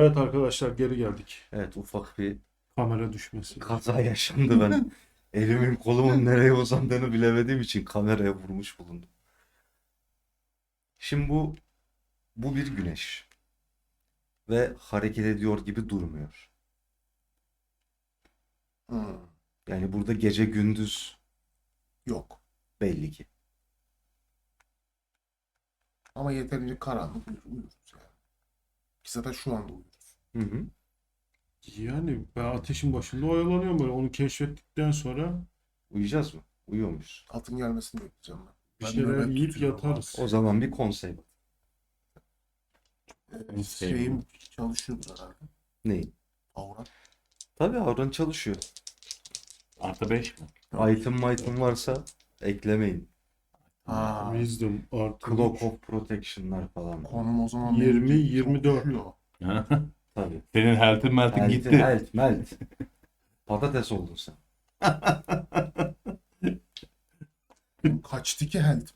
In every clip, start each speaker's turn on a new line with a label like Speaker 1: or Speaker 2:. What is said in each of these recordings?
Speaker 1: Evet arkadaşlar geri geldik.
Speaker 2: Evet ufak bir
Speaker 1: Kamera düşmesi.
Speaker 2: kaza yaşandı ben. Elimin kolumun nereye uzandığını bilemediğim için kameraya vurmuş bulundum. Şimdi bu bu bir güneş ve hareket ediyor gibi durmuyor.
Speaker 3: Hı,
Speaker 2: Yani burada gece gündüz
Speaker 3: yok.
Speaker 2: belli ki.
Speaker 3: Ama yeterince karanlık uyur, uyuruz yani. Ki zaten şu anda uyuyoruz.
Speaker 2: Hı hı.
Speaker 1: Yani ben ateşin başında oyalanıyorum böyle. Onu keşfettikten sonra
Speaker 2: Uyuyacağız mı? Uyuyor muyuz?
Speaker 3: Atın gelmesini bekleyeceğim ben.
Speaker 1: bir
Speaker 3: Ben
Speaker 1: şeyler
Speaker 3: nöbet
Speaker 1: yiyip
Speaker 3: tutuyorum
Speaker 1: yatarız.
Speaker 2: O zaman bir konsey.
Speaker 3: Ee, şeyim çalışıyordur herhalde.
Speaker 2: Neyin?
Speaker 3: Aura.
Speaker 2: Tabii Avran çalışıyor.
Speaker 4: Artı 5 mi?
Speaker 2: Item item varsa eklemeyin.
Speaker 3: Ha,
Speaker 1: Wisdom artı
Speaker 2: Clock of Protection'lar falan.
Speaker 3: konum o zaman
Speaker 1: 20,
Speaker 3: benim
Speaker 1: 24.
Speaker 3: çalışıyor.
Speaker 2: Tabii.
Speaker 4: Senin health'in melt'in
Speaker 2: Melt,
Speaker 4: gitti.
Speaker 2: melt, melt. Patates oldun sen.
Speaker 3: Kaçtı ki health?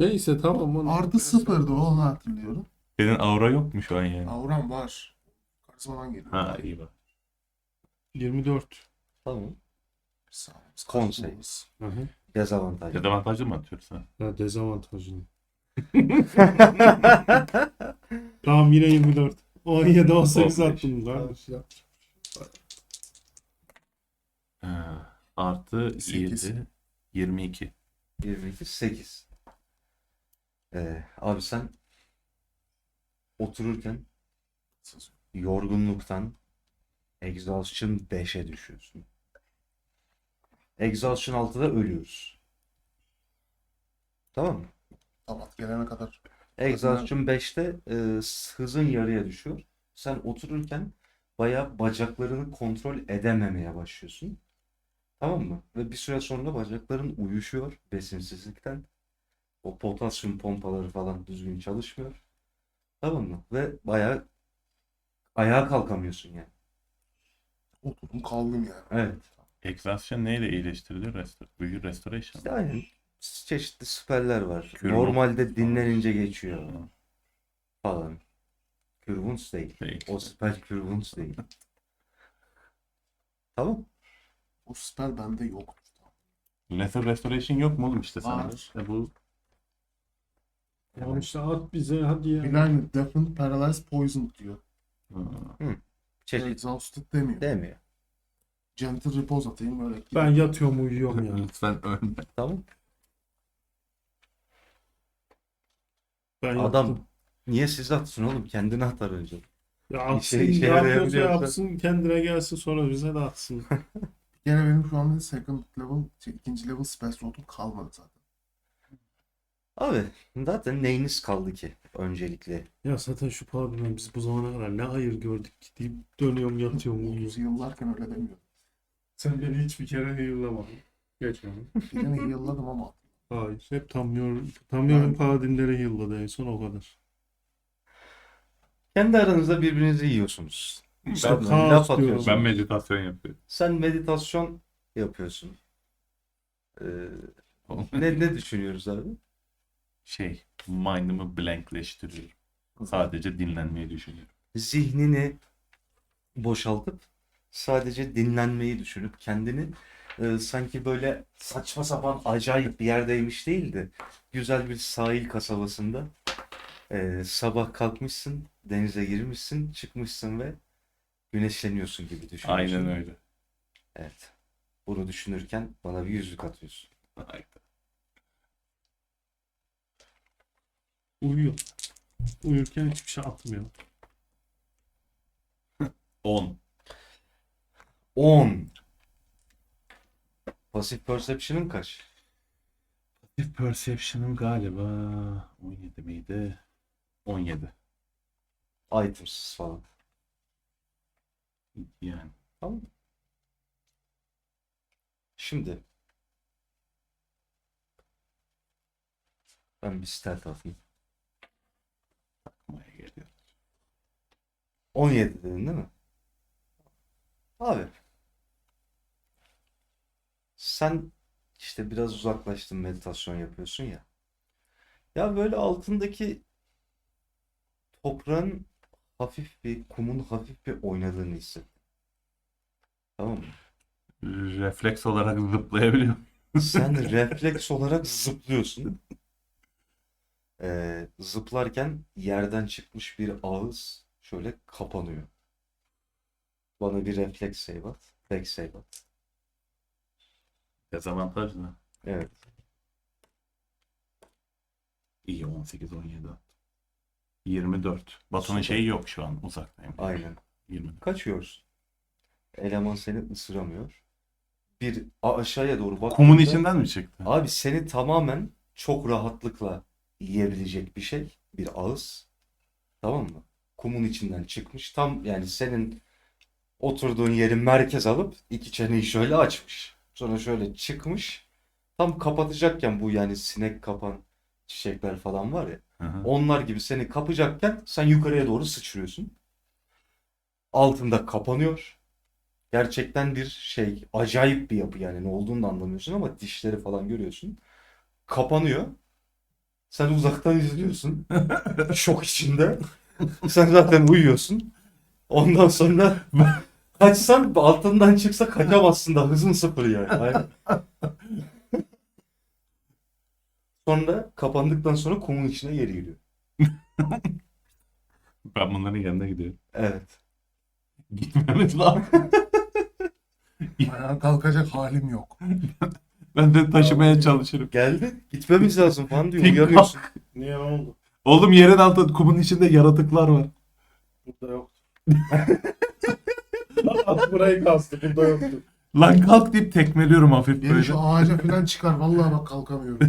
Speaker 1: Neyse tamam. onu-
Speaker 3: Artı sıfırdı onu hatırlıyorum.
Speaker 4: Senin aura yok mu şu an yani?
Speaker 3: Auram var. Karizmadan geliyor.
Speaker 4: Ha iyi bak.
Speaker 1: 24.
Speaker 2: Tamam.
Speaker 3: Sağımız,
Speaker 2: Konsey.
Speaker 3: kalbimiz.
Speaker 1: Hı hı.
Speaker 2: Dezavantaj.
Speaker 4: Dezavantajlı mı atıyorsun?
Speaker 1: Ha, dezavantajlı. Tamam yine 24. 17 18
Speaker 4: 15.
Speaker 1: attım ya.
Speaker 4: Ha, artı
Speaker 3: Sekiz.
Speaker 4: 7. 22.
Speaker 2: 22, 8. Ee, abi sen otururken yorgunluktan exhaustion 5'e düşüyorsun. Exhaustion 6'da ölüyoruz. Tamam mı?
Speaker 3: Tamam gelene kadar.
Speaker 2: Exhaustion 5'te e, hızın yarıya düşüyor. Sen otururken bayağı bacaklarını kontrol edememeye başlıyorsun. Tamam mı? Ve bir süre sonra bacakların uyuşuyor besinsizlikten. O potasyum pompaları falan düzgün çalışmıyor. Tamam mı? Ve bayağı ayağa kalkamıyorsun yani.
Speaker 3: Oturdum kaldım yani.
Speaker 2: Evet.
Speaker 4: Exhaustion neyle iyileştiriliyor? Restor büyü restoration.
Speaker 2: İşte aynen çeşitli süperler var.
Speaker 4: Kürvun.
Speaker 2: Normalde dinlenince geçiyor falan. Kürvuns değil.
Speaker 4: değil.
Speaker 2: O süper Kürvuns değil. Tamam.
Speaker 3: O spell bende yoktu.
Speaker 4: Lesser restoration yok mu oğlum işte sana?
Speaker 3: Var.
Speaker 4: İşte bu
Speaker 1: Tamam işte at bize hadi ya.
Speaker 3: Bilen Deafened, Paralyzed, Poisoned diyor.
Speaker 4: Ha,
Speaker 2: Çeşit
Speaker 3: Exhausted demiyor.
Speaker 2: demiyor.
Speaker 3: Gentle Repose atayım böyle.
Speaker 1: Ben yatıyorum uyuyorum ya.
Speaker 4: Lütfen ölme.
Speaker 2: Tamam.
Speaker 1: Ben
Speaker 2: Adam
Speaker 1: yattım.
Speaker 2: niye siz atsın oğlum? Kendini atar önce.
Speaker 1: Ya atsın
Speaker 2: işe- işe
Speaker 1: ne yapıyorsa
Speaker 2: yarayabiliyorsa-
Speaker 1: yapsın kendine gelsin sonra bize de atsın.
Speaker 3: Gene benim şu anda second level, şey, ikinci level spell slotum kalmadı zaten.
Speaker 2: Abi zaten neyiniz kaldı ki öncelikle?
Speaker 1: ya zaten şu paladin'den biz bu zamana kadar ne hayır gördük ki deyip dönüyorum yatıyorum uyuyorum.
Speaker 3: 30 yıllarken öyle demiyorum.
Speaker 1: Sen beni hiçbir kere heal'lamadın. Geçmem.
Speaker 3: Birini yılladım ama
Speaker 1: Hayır. Hep Tamyor, Tamyor'un paladinleri heal'ladı en son o kadar.
Speaker 2: Kendi aranızda birbirinizi yiyorsunuz.
Speaker 1: İşte
Speaker 2: Ben-
Speaker 1: kaos
Speaker 2: laf
Speaker 1: diyorum.
Speaker 2: atıyorsun.
Speaker 4: Ben meditasyon yapıyorum.
Speaker 2: Sen meditasyon yapıyorsun. Ee, ne ne düşünüyoruz abi?
Speaker 4: Şey, mind'ımı blankleştiriyorum. Sadece dinlenmeyi düşünüyorum.
Speaker 2: Zihnini boşaltıp sadece dinlenmeyi düşünüp kendini e, sanki böyle saçma sapan acayip bir yerdeymiş değil de güzel bir sahil kasabasında e, sabah kalkmışsın, denize girmişsin, çıkmışsın ve güneşleniyorsun gibi düşünüyorsun.
Speaker 4: Aynen öyle.
Speaker 2: Evet. Bunu düşünürken bana bir yüzük atıyorsun.
Speaker 4: Aynen.
Speaker 1: Uyuyor. Uyurken hiçbir şey atmıyor.
Speaker 4: 10.
Speaker 2: 10. Passive Perception'ın kaç?
Speaker 4: Perception'ım galiba 17 miydi? 17.
Speaker 2: Items falan.
Speaker 4: Yani.
Speaker 2: Tamam? Şimdi ben bir stealth atayım.
Speaker 4: Takmaya geliyor.
Speaker 2: 17 dedin değil mi? Abi sen işte biraz uzaklaştın meditasyon yapıyorsun ya. Ya böyle altındaki toprağın hafif bir kumun hafif bir oynadığını hisset. Tamam mı?
Speaker 4: Refleks olarak zıplayabiliyor.
Speaker 2: Sen refleks olarak zıplıyorsun. Ee, zıplarken yerden çıkmış bir ağız şöyle kapanıyor. Bana bir refleks save at. Back save at.
Speaker 4: Dezavantajlı.
Speaker 2: Evet.
Speaker 4: İyi 18 17 attı. 24. Batu'nun
Speaker 2: Süper.
Speaker 4: şeyi yok şu an uzaktayım.
Speaker 2: Aynen.
Speaker 4: 24.
Speaker 2: Kaçıyorsun. Eleman seni ısıramıyor. Bir a- aşağıya doğru bak.
Speaker 4: Kumun içinden mi çıktı?
Speaker 2: Abi seni tamamen çok rahatlıkla yiyebilecek bir şey. Bir ağız. Tamam mı? Kumun içinden çıkmış. Tam yani senin oturduğun yeri merkez alıp iki çeneyi şöyle açmış. Sonra şöyle çıkmış. Tam kapatacakken bu yani sinek kapan çiçekler falan var ya.
Speaker 4: Hı hı.
Speaker 2: Onlar gibi seni kapacakken sen yukarıya doğru sıçrıyorsun. Altında kapanıyor. Gerçekten bir şey, acayip bir yapı yani ne olduğunu da anlamıyorsun ama dişleri falan görüyorsun. Kapanıyor. Sen uzaktan izliyorsun. Şok içinde. Sen zaten uyuyorsun. Ondan sonra kaçsan altından çıksa kaçamazsın da hızın sıfır yani. Aynen. Sonra kapandıktan sonra kumun içine geri giriyor.
Speaker 4: Ben bunların yanına gidiyorum.
Speaker 2: Evet.
Speaker 4: Gitmemiz lazım.
Speaker 3: Ayağa kalkacak halim yok.
Speaker 4: Ben de taşımaya çalışırım.
Speaker 2: Geldi. Gitmemiz lazım falan diyor.
Speaker 4: Tik
Speaker 2: Uyanıyorsun.
Speaker 1: Niye ne oldu?
Speaker 4: Oğlum yerin altında kumun içinde yaratıklar var.
Speaker 1: Burada yoktu. Burayı kastı. Burada yoktu.
Speaker 4: Lan kalk deyip tekmeliyorum hafif
Speaker 3: Beni
Speaker 4: böyle.
Speaker 3: şu ağaca falan çıkar. Vallahi bak kalkamıyorum.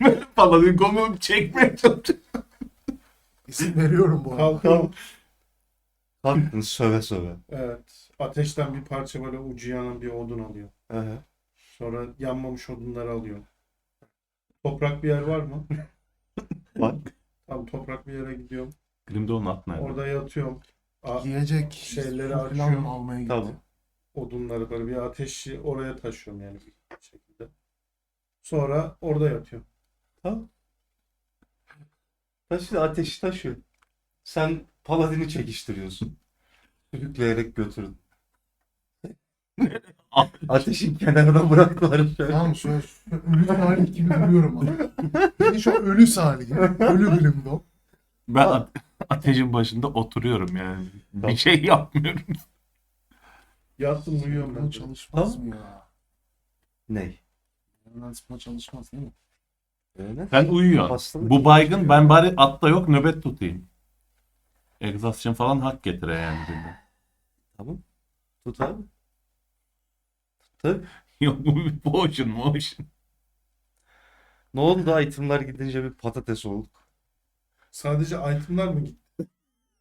Speaker 4: Böyle paladin konumu çekmeye çalışıyorum.
Speaker 3: İsim veriyorum bu arada.
Speaker 1: Kalkalım.
Speaker 2: Kalktın söve söve.
Speaker 1: Evet. Ateşten bir parça böyle ucu yanan bir odun alıyor.
Speaker 2: Aha.
Speaker 1: Sonra yanmamış odunları alıyor. Toprak bir yer var mı?
Speaker 2: Bak.
Speaker 1: Tam toprak bir yere gidiyorum.
Speaker 4: Grimdor'un at nerede?
Speaker 1: Orada yatıyorum. A-
Speaker 3: Yiyecek
Speaker 1: Şeyleri
Speaker 3: su falan
Speaker 1: açıyorum.
Speaker 3: almaya gittim.
Speaker 2: Tamam.
Speaker 1: odunları böyle bir ateşi oraya taşıyorum yani bir şekilde. Sonra orada yatıyorum.
Speaker 2: Tamam. Taşı ateşi taşıyor. Sen paladini çekiştiriyorsun. Sürükleyerek götürün. Ateşin kenarına bıraktılar şöyle.
Speaker 3: Tamam şöyle, ölü salih gibi duruyorum ama. Beni şu ölü salih. Ölü grimdo.
Speaker 4: Ben a- ateşin başında oturuyorum yani.
Speaker 2: Tamam.
Speaker 4: Bir şey yapmıyorum.
Speaker 1: Yattım uyuyorum ben.
Speaker 3: Çalışmaz mı ya?
Speaker 2: Ney?
Speaker 3: Yandan sıkma çalışmaz değil mi?
Speaker 2: Öyle.
Speaker 4: Sen uyuyorsun.
Speaker 2: Hastalık
Speaker 4: Bu baygın ben bari atta yok nöbet tutayım. Egzasyon falan hak getire yani. birden.
Speaker 2: Tamam. Tut abi. Tabii.
Speaker 4: Yok bu bir potion motion.
Speaker 2: Ne oldu itemlar gidince bir patates olduk.
Speaker 1: Sadece itemler mi gitti?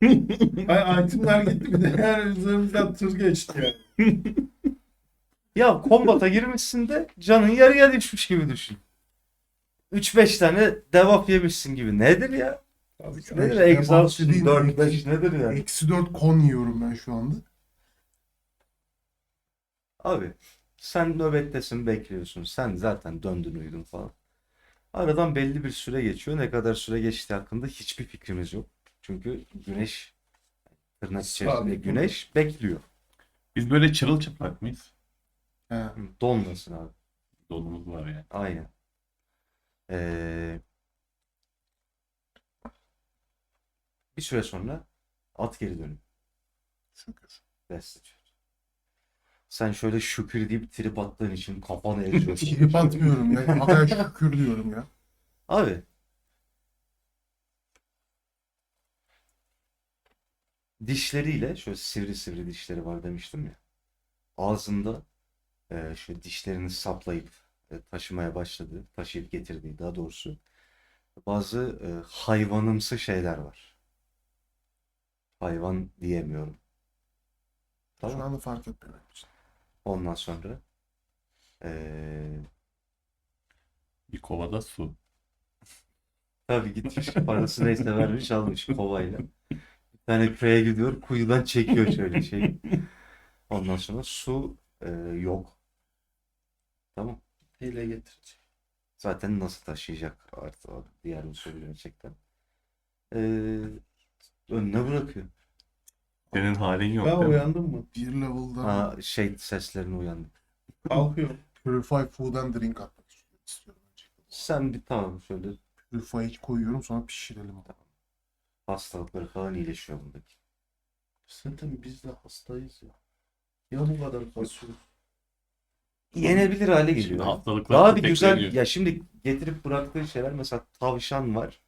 Speaker 1: Hayır itemler gitti bir de her üzerimizden tır geçti yani.
Speaker 2: Ya kombata girmişsin de canın yarıya düşmüş gibi düşün. 3-5 tane devap yemişsin gibi. Nedir ya?
Speaker 1: Tabii ki.
Speaker 2: Nedir? Exhaustion
Speaker 3: bahsedeyim,
Speaker 2: 4-5 nedir ya?
Speaker 3: Eksi 4 kon yiyorum ben şu anda.
Speaker 2: Abi sen nöbettesin bekliyorsun. Sen zaten döndün uyudun falan. Aradan belli bir süre geçiyor. Ne kadar süre geçti hakkında hiçbir fikrimiz yok. Çünkü güneş tırnak içerisinde
Speaker 1: Sabit.
Speaker 2: güneş bekliyor.
Speaker 4: Biz böyle çırılçıplak mıyız?
Speaker 3: He.
Speaker 2: Donmasın abi.
Speaker 4: Donumuz var yani.
Speaker 2: Aynen. Ee, bir süre sonra at geri dönüyor.
Speaker 3: Şükür.
Speaker 2: Destitute. Sen şöyle şükür deyip trip attığın için kafanı eziyorsun.
Speaker 3: Trip atmıyorum ya. Havaya şükür diyorum ya.
Speaker 2: Abi. Dişleriyle şöyle sivri sivri dişleri var demiştim ya. Ağzında e, şu dişlerini saplayıp e, taşımaya başladığı, taşıyıp getirdiği daha doğrusu bazı e, hayvanımsı şeyler var. Hayvan diyemiyorum.
Speaker 3: Şu
Speaker 2: Tamam.
Speaker 3: anda fark etmiyor benim için.
Speaker 2: Ondan sonra e,
Speaker 4: Bir kovada su.
Speaker 2: Tabii gitmiş parası neyse vermiş almış kovayla. Bir tane köye gidiyor kuyudan çekiyor şöyle şey. Ondan sonra su e, yok. Tamam.
Speaker 1: Hile getirici.
Speaker 2: Zaten nasıl taşıyacak artık o diğer usulü gerçekten. e, önüne bırakıyor.
Speaker 4: Senin halin yok
Speaker 1: Ben
Speaker 4: değil mi?
Speaker 1: uyandım mı?
Speaker 3: Bir level'da
Speaker 2: Ha, şey seslerine uyandı.
Speaker 1: Kalkıyorum.
Speaker 3: Purify Food and Drink atmak istiyorum. önce.
Speaker 2: Sen bir tamam şöyle
Speaker 3: Purify'ı koyuyorum sonra pişirelim.
Speaker 2: hastalıkları falan iyileşiyor bundaki.
Speaker 1: Zaten biz de hastayız ya. Ya bu kadar kasıyoruz.
Speaker 2: Yenebilir hale
Speaker 4: Şimdi
Speaker 2: geliyor.
Speaker 4: hastalıklar
Speaker 2: Daha bir güzel
Speaker 4: tetikleniyor.
Speaker 2: ya şimdi getirip bıraktığı şeyler mesela tavşan var.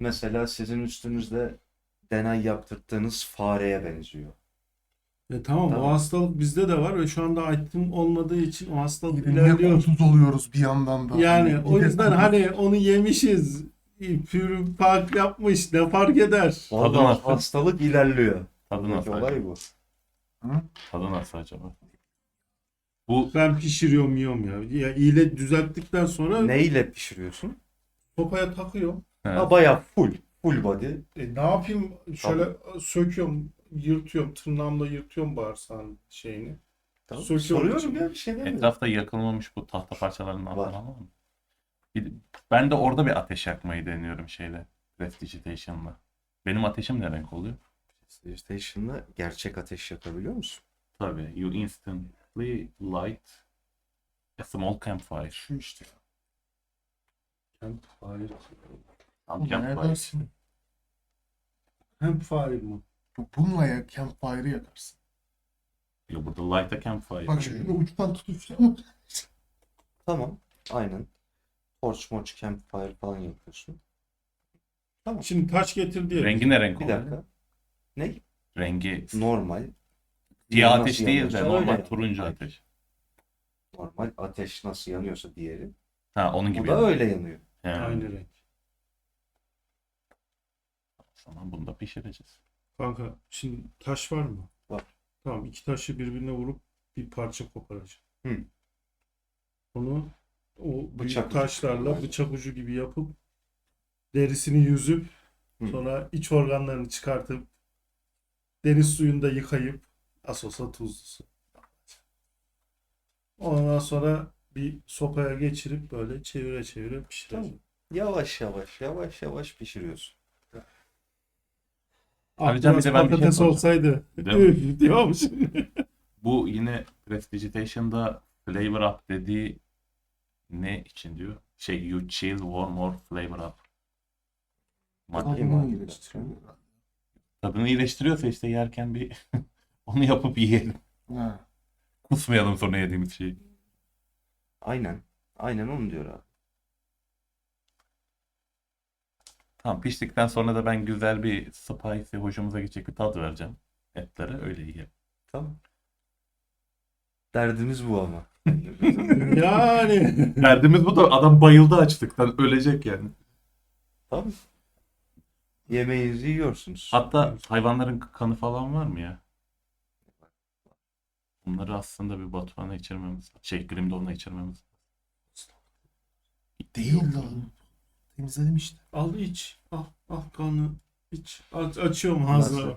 Speaker 2: Mesela sizin üstünüzde deney yaptırdığınız fareye benziyor.
Speaker 1: E tamam,
Speaker 2: Tamam.
Speaker 1: o hastalık bizde de var ve şu anda item olmadığı için o hastalık
Speaker 3: Niye
Speaker 1: ilerliyor.
Speaker 3: kutsuz oluyoruz bir yandan da.
Speaker 1: Yani
Speaker 3: Bir
Speaker 1: o
Speaker 3: de
Speaker 1: yüzden hani onu yemişiz. Pürü park yapmış ne fark eder?
Speaker 4: Nasıl?
Speaker 2: hastalık ilerliyor.
Speaker 4: Tadı nasıl
Speaker 2: olay bu.
Speaker 4: Tadı nasıl acaba? Bu
Speaker 1: Ben pişiriyorum yiyorum ya. Ya iyile düzelttikten sonra
Speaker 2: Ne ile pişiriyorsun?
Speaker 1: sopaya takıyorum.
Speaker 4: he,
Speaker 2: Ha bayağı full. Full body.
Speaker 1: E, ne yapayım? Şöyle söküyorum, yırtıyorum, tırnağımla yırtıyorum bağırsağın şeyini.
Speaker 2: Tamam.
Speaker 1: Söküyorum
Speaker 2: Soruyorum ya bir şey demiyorum.
Speaker 4: etrafta yakılmamış bu tahta parçalarından
Speaker 2: Var.
Speaker 4: falan var mı? Bir- ben de orada bir ateş yakmayı deniyorum şeyle. Prestidigitation'la. Benim ateşim ne renk oluyor?
Speaker 2: PlayStation'da gerçek ateş yakabiliyor musun?
Speaker 4: Tabii. You instantly light a small campfire.
Speaker 3: Şu işte.
Speaker 1: Campfire.
Speaker 4: Tam
Speaker 3: Ne
Speaker 4: campfire.
Speaker 3: edersin?
Speaker 1: Campfire mı?
Speaker 3: Bununla ya campfire'ı yakarsın.
Speaker 4: Yo, burada light a campfire.
Speaker 3: Bak şimdi uçtan tutuyorsun.
Speaker 2: Tamam. Aynen. Torch Morch Campfire falan yapıyorsun.
Speaker 1: Şimdi taş getir diye.
Speaker 4: Rengi ne renk
Speaker 2: Bir
Speaker 4: oluyor?
Speaker 2: dakika. Ne?
Speaker 4: Rengi
Speaker 2: Normal.
Speaker 4: siyah
Speaker 2: Nasıl
Speaker 4: ateş değil de
Speaker 2: yanıyorsa
Speaker 4: normal
Speaker 2: öyle.
Speaker 4: turuncu
Speaker 2: Hayır.
Speaker 4: ateş.
Speaker 2: Normal ateş nasıl yanıyorsa diğeri.
Speaker 4: Ha onun
Speaker 2: Bu
Speaker 4: gibi.
Speaker 2: da öyle yanıyor.
Speaker 4: He.
Speaker 1: Aynı renk.
Speaker 4: Zaman bunu da pişireceğiz.
Speaker 1: Kanka şimdi taş var mı?
Speaker 2: Var.
Speaker 1: Tamam iki taşı birbirine vurup bir parça koparacağım.
Speaker 2: Hı.
Speaker 1: Onu o
Speaker 2: Bıçak ucu.
Speaker 1: taşlarla bıçak ucu gibi yapıp derisini yüzüp
Speaker 2: Hı.
Speaker 1: sonra iç organlarını çıkartıp deniz suyunda yıkayıp asosa tuzlusu. Ondan sonra bir sopaya geçirip böyle çevire çevire pişireceğim.
Speaker 2: Tamam. Yavaş yavaş yavaş yavaş pişiriyorsun.
Speaker 1: Ah,
Speaker 4: Abi canım,
Speaker 1: biraz
Speaker 4: bir de ben bir şey
Speaker 1: patates
Speaker 4: soracağım.
Speaker 1: olsaydı.
Speaker 4: Değil mi?
Speaker 1: Üf, diyormuş.
Speaker 4: Bu yine Prestigitation'da flavor up dediği ne için diyor? Şey you chill warm or flavor up. Madde
Speaker 3: Tadını iyileştiriyor.
Speaker 4: tadını iyileştiriyorsa işte yerken bir onu yapıp yiyelim.
Speaker 3: Ha.
Speaker 4: Kusmayalım sonra yediğimiz şeyi.
Speaker 2: Aynen. Aynen onu diyor abi.
Speaker 4: Tamam piştikten sonra da ben güzel bir spicy hoşumuza gidecek bir tat vereceğim etlere öyle yiyelim.
Speaker 2: Tamam. Derdimiz bu ama.
Speaker 1: yani.
Speaker 4: Derdimiz bu da adam bayıldı açlıktan ölecek yani.
Speaker 2: Tamam. Yemeğinizi yiyorsunuz.
Speaker 4: Hatta hayvanların kanı falan var mı ya? Bunları aslında bir Batuhan'a içirmemiz, şey Grimdor'una içirmemiz.
Speaker 3: Değil lan. Temizledim işte.
Speaker 1: Al iç. Al, al kanı iç. Aç, açıyorum ağzını.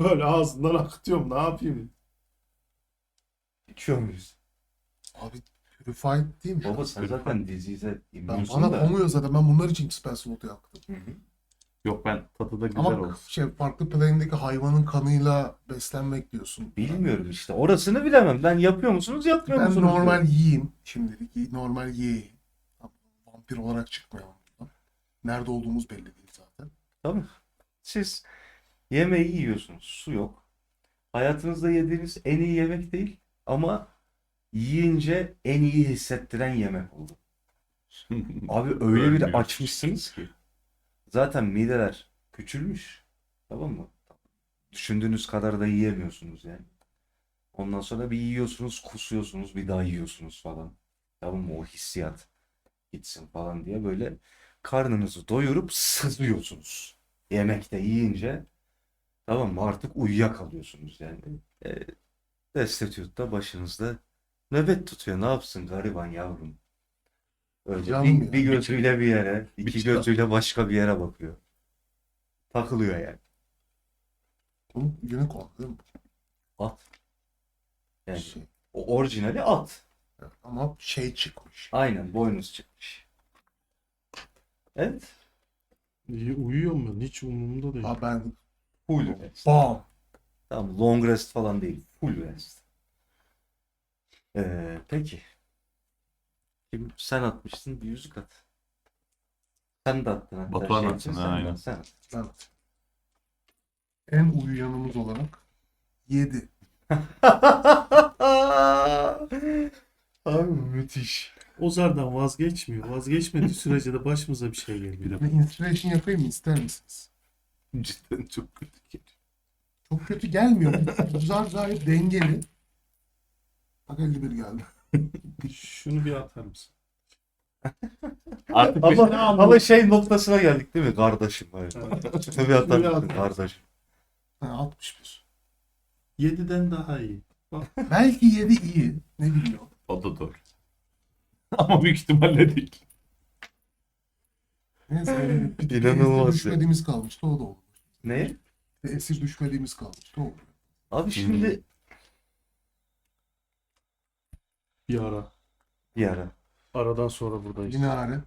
Speaker 1: Böyle ağzından akıtıyorum. Ne yapayım?
Speaker 2: İçiyor muyuz?
Speaker 3: Abi purified değil mi?
Speaker 2: Baba sen zaten dizize
Speaker 3: Ben,
Speaker 2: immunsun
Speaker 3: bana
Speaker 2: da.
Speaker 3: komuyor zaten. Ben bunlar için spell slot yaptım.
Speaker 2: Hı hı.
Speaker 4: Yok ben tadı da güzel
Speaker 3: Ama
Speaker 4: olsun.
Speaker 3: şey farklı plane'deki hayvanın kanıyla beslenmek diyorsun.
Speaker 2: Bilmiyorum işte. Orasını bilemem. Ben yapıyor musunuz yapmıyor
Speaker 3: Ben
Speaker 2: musunuz?
Speaker 3: normal yiyeyim şimdilik. Normal yiyeyim. Vampir olarak çıkmayalım. buradan. Nerede olduğumuz belli değil zaten.
Speaker 2: Tamam. Siz yemeği yiyorsunuz. Su yok. Hayatınızda yediğiniz en iyi yemek değil ama yiyince en iyi hissettiren yemek oldu. Abi öyle bir
Speaker 4: Ölmüyor.
Speaker 2: açmışsınız ki. Zaten mideler küçülmüş. Tamam mı? Düşündüğünüz kadar da yiyemiyorsunuz yani. Ondan sonra bir yiyorsunuz, kusuyorsunuz, bir daha yiyorsunuz falan. Tamam mı? O hissiyat gitsin falan diye böyle karnınızı doyurup sızlıyorsunuz. Yemekte yiyince tamam mı? Artık uyuyakalıyorsunuz yani. E, Destitute'da başınızda nöbet tutuyor. Ne yapsın gariban yavrum? Öyle
Speaker 3: Canım
Speaker 2: bir, bir gözüyle bir yere, iki
Speaker 4: Bir
Speaker 2: gözüyle başka bir yere bakıyor. Takılıyor yani.
Speaker 3: Bu unicorn değil mi?
Speaker 2: At. Yani
Speaker 3: Şey,
Speaker 2: o orijinali at.
Speaker 3: Ama şey çıkmış.
Speaker 2: Aynen boynuz çıkmış. Evet.
Speaker 1: İyi uyuyorum ben. Hiç umurumda değil.
Speaker 3: Aa, ben
Speaker 2: Full rest.
Speaker 3: bam.
Speaker 2: Tamam long rest falan değil. Full rest. Ee, peki. Kim, sen atmışsın bir yüzük at. Sen de attın hatta.
Speaker 4: Batuhan
Speaker 2: şey
Speaker 4: atsın,
Speaker 2: için,
Speaker 4: ha,
Speaker 2: sen de
Speaker 4: aynen.
Speaker 2: at, Sen at.
Speaker 3: Evet. En uyuyanımız olarak 7.
Speaker 2: Abi müthiş.
Speaker 1: Ozar'dan vazgeçmiyor. Vazgeçmediği sürece de başımıza bir şey
Speaker 4: Bir de
Speaker 3: Ve inspiration yapayım mı ister misiniz?
Speaker 4: cidden çok kötü geliyor.
Speaker 3: Çok kötü gelmiyor. Güzel gayet dengeli. Bak 51 geldi.
Speaker 1: Şunu bir atar mısın?
Speaker 4: Artık
Speaker 2: Ama, ama şey noktasına geldik değil mi kardeşim? Evet. Şunu bir atar
Speaker 1: Bir
Speaker 2: mısın
Speaker 1: atar.
Speaker 2: kardeşim?
Speaker 3: Ha, 61.
Speaker 1: 7'den daha iyi.
Speaker 3: Belki 7 iyi. Ne bileyim.
Speaker 4: O da doğru. Ama büyük ihtimalle değil.
Speaker 3: Neyse. öyle bir-
Speaker 2: İnanılmaz
Speaker 3: esir düşmediğimiz kalmıştı. O da oldu.
Speaker 2: Ne?
Speaker 3: Bir Esir düşmediğimiz kalmıştı. O oldu.
Speaker 2: Abi şimdi
Speaker 1: Bir ara.
Speaker 2: bir ara.
Speaker 1: Aradan sonra buradayız.
Speaker 3: Yine ara.